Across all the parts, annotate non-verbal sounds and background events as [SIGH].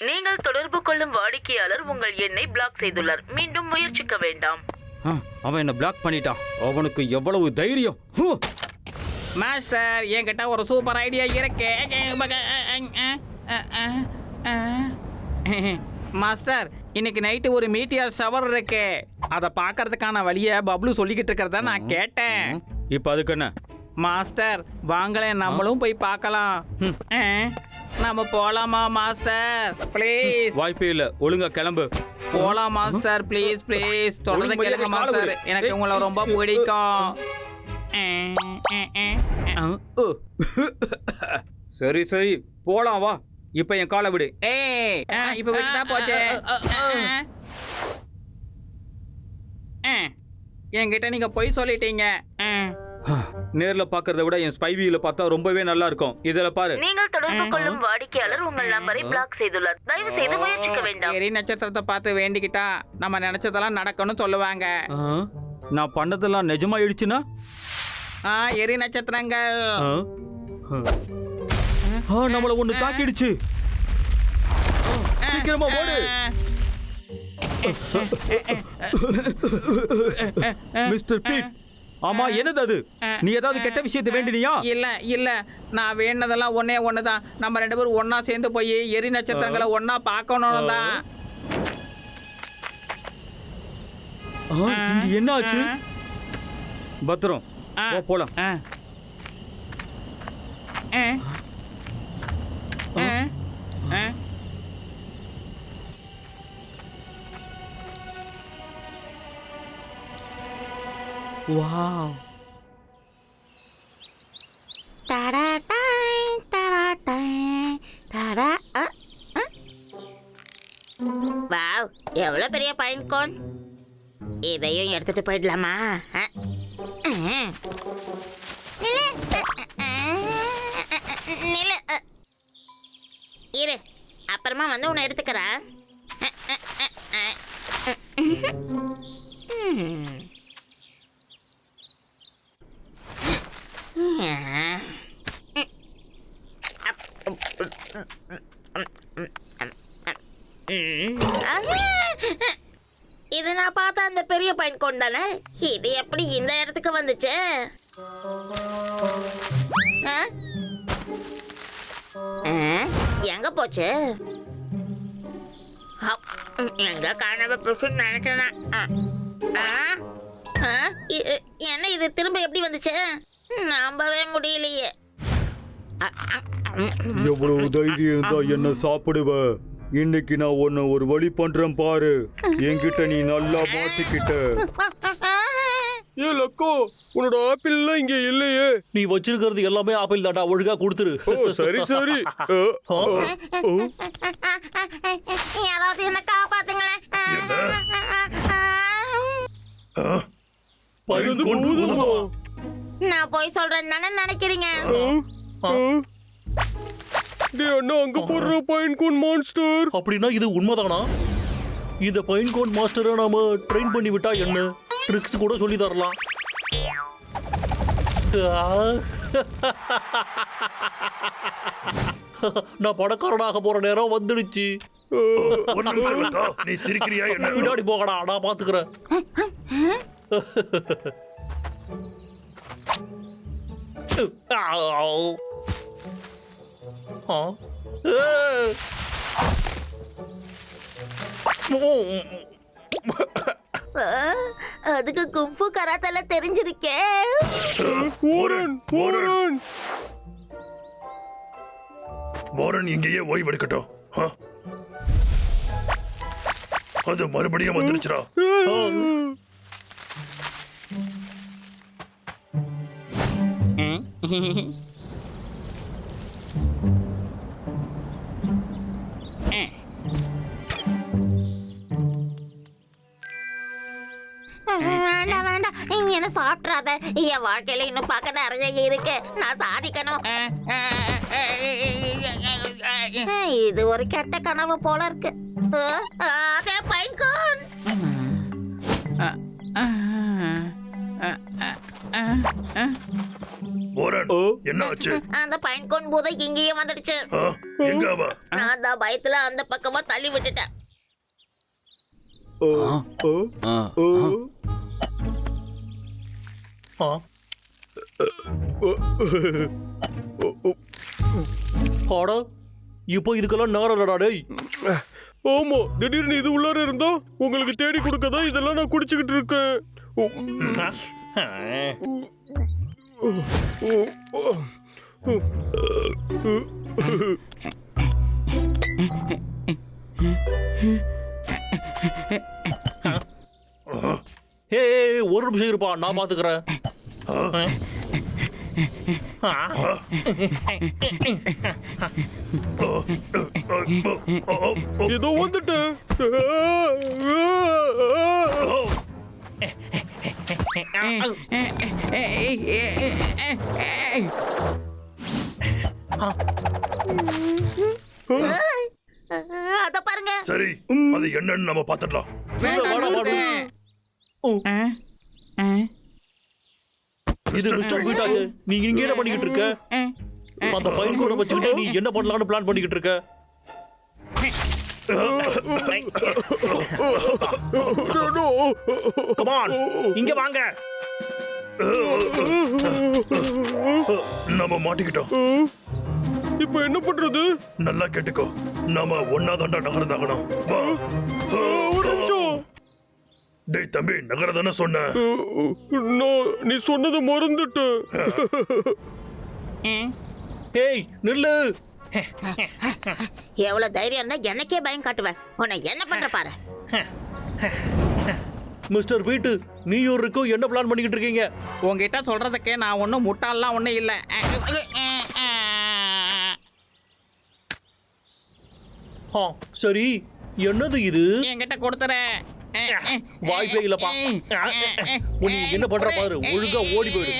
நீங்கள் தொடர்பு கொள்ளும் வாடிக்கையாளர் உங்கள் எண்ணை பிளாக் செய்துள்ளார். மீண்டும் முயற்சிக்க வேண்டாம். ஆ, அவன் என்ன பிளாக் பண்ணிட்டான். அவனுக்கு எவ்வளவு தைரியம்? ஹூ! மாஸ்டர் என்கிட்ட ஒரு சூப்பர் ஐடியா இருக்கு. மாஸ்டர் இன்னைக்கு நைட்டு ஒரு மீட்டியார் ஷவர் இருக்கு. அதை பார்க்கறதுக்கான வழியை பப்ளு சொல்லிக்கிட்டு இருக்கிறத நான் கேட்டேன். இப்ப அதுக்கு என்ன? மாஸ்டர் வாங்களேன் நம்மளும் போய் பார்க்கலாம். ஆ, நம்ம போலாமா மாஸ்டர்? ப்ளீஸ் வாய்ப்பே இல்ல. ஒழுங்கா கிளம்பு. போலாம் மாஸ்டர். ப்ளீஸ் ப்ளீஸ் தொடர்ந்து கேளுங்க மாஸ்டர். எனக்கு. உங்களை ரொம்ப பிடிக்கும். சரி சரி. போலாம் வா. இப்ப என் காலை விடு. ஏய் இப்ப விட்டுட்டா போச்சு. என்கிட்ட நீங்க பொய் சொல்லிட்டீங்க. நேர்ல பாக்குறத விட என் ஸ்பைவியில பார்த்தா ரொம்பவே நல்லா இருக்கும். இதுல பாரு. தொடர்பு கொள்ளும் வாடிக்கையாளர் உங்கள் நம்பரை பிளாக் செய்துள்ளார். தயவு செய்து முயற்சிக்க வேண்டாம். எரி நட்சத்திரத்தை பார்த்து வேண்டிக்கிட்டா நம்ம நினைச்சதெல்லாம் நடக்கும்னு சொல்லுவாங்க. நான் பண்ணதெல்லாம் நிஜமாயிடுச்சுன்னா? ஆ எரி நட்சத்திரங்கள். நம்மள ஒண்ணு தாக்கிடுச்சு. சீக்கிரமா ஓடு. மிஸ்டர் பீட் ஆமா என்னது அது? நீ ஏதாவது கெட்ட விஷயத்தை வேண்டினியா? இல்ல இல்ல. நான் வேண்டதெல்லாம் ஒன்னே ஒண்ணுதான் நம்ம ரெண்டு பேரும் ஒண்ணா சேர்ந்து போய் எரி நட்சத்திரங்களை ஒண்ணா பார்க்கணும் தான் ஆ, என்ன ஆச்சு பத்திரம். போலாம். வாவ் தடா டாய் டடா, அ, அ. வாவ் எவ்வளோ பெரிய பைன் கோன் இதையும் எடுத்துட்டு போயிடலாமா? அ, அ. இரு அப்புறமா வந்து உன்னை எடுத்துக்கிறேன். [LAUGHS] இது நான் பார்த்த அந்த பெரிய பையன் கொண்டானே இது எப்படி இந்த இடத்துக்கு வந்துச்சு ஆ? ஆ? எங்க போச்சு எங்க காணாம போச்சுன்னு நினைக்கிறேன் ஆ. ஆ? என்ன இது திரும்ப எப்படி வந்துச்சு நம்பவே முடியலையே. எவ்வளவு தைரியம் தான் என்ன சாப்பிடுவ? இன்னைக்கு நான் உன்னை ஒரு வழி பண்றேன் பாரு. என்கிட்ட நீ நல்லா மாட்டிக்கிட்ட. ஏ லக்கோ உன்னோட ஆப்பிள்லாம் இங்க இல்லையே. நீ வச்சிருக்கிறது எல்லாமே ஆப்பிள் தாண்டா ஒழுங்கா கொடுத்துரு. சரி சரி. யாராவது என்ன காப்பாத்துங்களேன். வந்து கொண்டு? நான் போய் சொல்றேன்னு தானே நினைக்கிறீங்க. டேய் அண்ணா அங்க போடுற பைன் கோன் மான்ஸ்டர் அப்படின்னா இது உண்மைதானா? இந்த பைன் கோட் மாஸ்டரை நாம ட்ரெயின் பண்ணி விட்டா என்ன? ட்ரிக்ஸ் கூட சொல்லி தரலாம். நான் பணக்காரனாக போற நேரம் வந்துடுச்சு? நீ சிரிக்கிறியா என்ன? பின்னாடி போகடா நான் பாத்துக்கிறேன். ஆ. ஏய். அதுக்கு கும்ஃபு கராத்தல தெரிஞ்சிருக்கே. ஓரன் ஓரன் வாரன் இங்கேயே ஓய்வெடுக்கட்டும்? அது மறுபடியும் வந்துருச்சுடா. வேண்டாம் வேண்டாம். என்ன சாப்பிட்றாத? என் வாழ்க்கையில இன்னும் பார்க்க நிறைய இருக்கு. நான் சாதிக்கணும். இது ஒரு கெட்ட கனவு போல இருக்கு. அதே பைன்கோன் ஆ, ஆ, ஆ, ஆ, ஆ, ஆ. ஓரன் என்ன ஆச்சு அந்த பைன் கோன் பூதை இங்கேயே வந்துடுச்சு. ஆ, எங்க அவ நான் தான் பயத்துல அந்த பக்கமா தள்ளி விட்டுட்டேன். ஓ, ஓ, ஆ, ஓ. ஆ. அட இப்போ இதுக்கெல்லாம் நேரம்டா டேய். ஆமா திடீர்னு இது உள்ளார இருந்தா உங்களுக்கு தேடி கொடுக்கதா இதெல்லாம் நான் குடிச்சுக்கிட்டு இருக்கேன். ஓ, ஏய் ஒரு நிமிஷம் இருப்பா நான் பாத்துக்கிறேன். இதோ வந்துட்டு அத பாருங்க. சரி அது என்னன்னு நம்ம பாத்துடலாம். இது மிஸ்டர் வீட்டாச்சு நீ இங்க என்ன பண்ணிக்கிட்டு இருக்க? அந்த பையன் கூட வச்சுக்கிட்டு நீ என்ன பண்ணலாம்னு பிளான் பண்ணிக்கிட்டு இருக்க? கமான் இங்க வாங்க. நம்ம மாட்டிக்கிட்டோம். இப்போ என்ன பண்றது? நல்லா கேட்டுக்கோ. நாம ஒன்னா தாண்டா நகர்ந்தாகணும் டேய் தம்பி நகர தானே சொன்ன? நீ சொன்னதை மறந்துட்டேன் ஏய் நில்லு. எவ்வளவு தைரியம்னா எனக்கே பயம் காட்டுவேன் உன்னை என்ன பண்ற பாரு மிஸ்டர் வீட்டு நீயும் இருக்கும் என்ன பிளான் பண்ணிக்கிட்டு இருக்கீங்க உங்ககிட்ட சொல்றதுக்கு நான் ஒன்றும் முட்டாள்லாம் ஒன்றும் இல்லை ஆ சரி என்னது இது என்கிட்ட கொடுத்துரு வாய்ப்பே இல்லப்பா உன்னை என்ன பண்ற பாரு ஒழுங்கா ஓடி போயிடு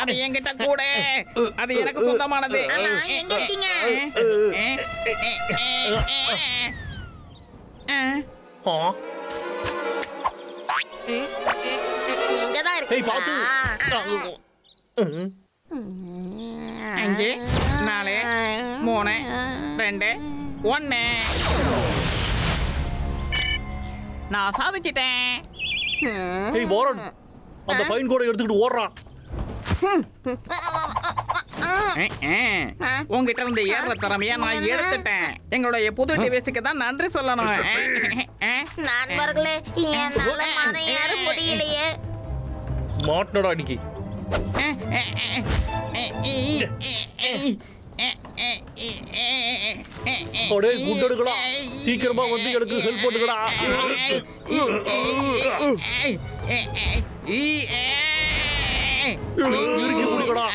அது என்கிட்ட கூட. அது எனக்கு சொந்தமானது. எங்க இருக்கீங்க? இங்கதான். அஞ்சு நாலு மூணு ரெண்டு ஒன்று நான் சாதிச்சிட்டேன். ஏய் வாரன் அந்த பையன் கூட எடுத்துக்கிட்டு ஓடுறான். உங்ககிட்ட இருந்து ஏறுற திறமையா நான் எடுத்துட்டேன் எங்களுடைய புது டிவைஸுக்கு தான் நன்றி சொல்லணும். நண்பர்களே என்னால மரம் ஏற முடியலையே மாட்டினடா இன்னைக்கு அடே குண்டடுகளா சீக்கிரமா வந்து எனக்கு ஹெல்ப் பண்ணுங்கடா இறுக்கி பிடிக்கடா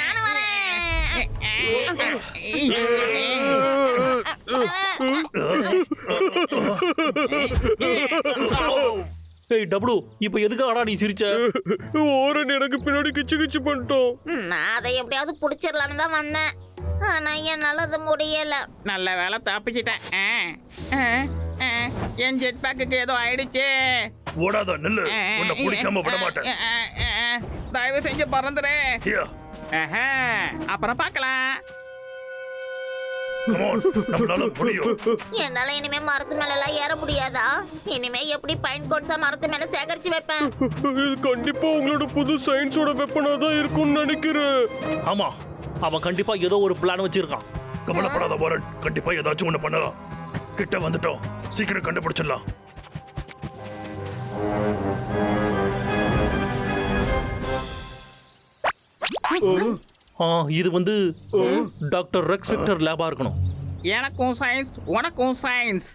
நானும் வரேன் ஏய் டபுளு இப்போ எதுக்காகடா நீ சிரிச்ச? ஓரன் எனக்கு பின்னாடி கிச்சு கிச்சு பண்ணிட்டோம் நான் அதை எப்படியாவது புடிச்சிடலான்னு தான் வந்தேன். ஆனா என்னால அது முடியல? நல்ல வேலை தப்பிச்சிட்டேன். என் ஜெட் பேக்குக்கு ஏதோ ஆயிடுச்சு. ஓடாத நில்லு. உன்னை பிடிக்காம விட மாட்டேன். தயவு செஞ்சு பறந்துரு. அப்புறம் பார்க்கலாம். என்னால இனிமே மரத்து மேல எல்லாம் ஏற முடியாதா? இனிமே எப்படி பைன் கோட்ஸா மரத்து மேல சேகரிச்சு வைப்பேன்? இது கண்டிப்பா உங்களோட புது சயின்ஸோட வெப்பனா தான் இருக்கும்னு நினைக்கிறேன். ஆமா. அவன் கண்டிப்பா ஏதோ ஒரு பிளான் வச்சிருக்கான். கவலைப்படாத வாரன் கண்டிப்பா ஏதாச்சும் ஒண்ணு பண்ணலாம். கிட்ட வந்துட்டோம். சீக்கிரம் கண்டுபிடிச்சிடலாம். ஆ இது வந்து டாக்டர் ரெக்ஸ் விக்டர் லேபா இருக்கணும். எனக்கும் சயின்ஸ் உனக்கும் சயின்ஸ்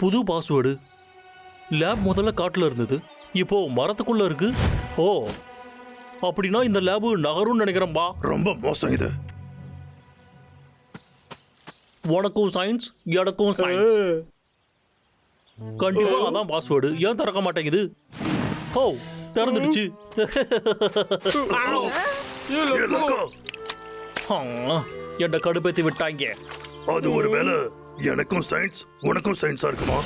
புது பாஸ்வேர்டு லேப் முதல்ல காட்டுல இருந்தது. இப்போ மரத்துக்குள்ள இருக்கு. ஓ அப்படின்னா இந்த லேபு நகரும்னு நினைக்கிறேன்பா ரொம்ப மோசம் இது. உனக்கும் சயின்ஸ் எனக்கும் சயின்ஸ் கண்டிப்பா அதான் பாஸ்வேர்டு ஏன் திறக்க மாட்டேங்குது? ஓ திறந்துடுச்சு. என்னை கடுப்பேத்தி விட்டாங்க. அது ஒருவேளை எனக்கும் சயின்ஸ் உனக்கும் சயின்ஸா இருக்குமா?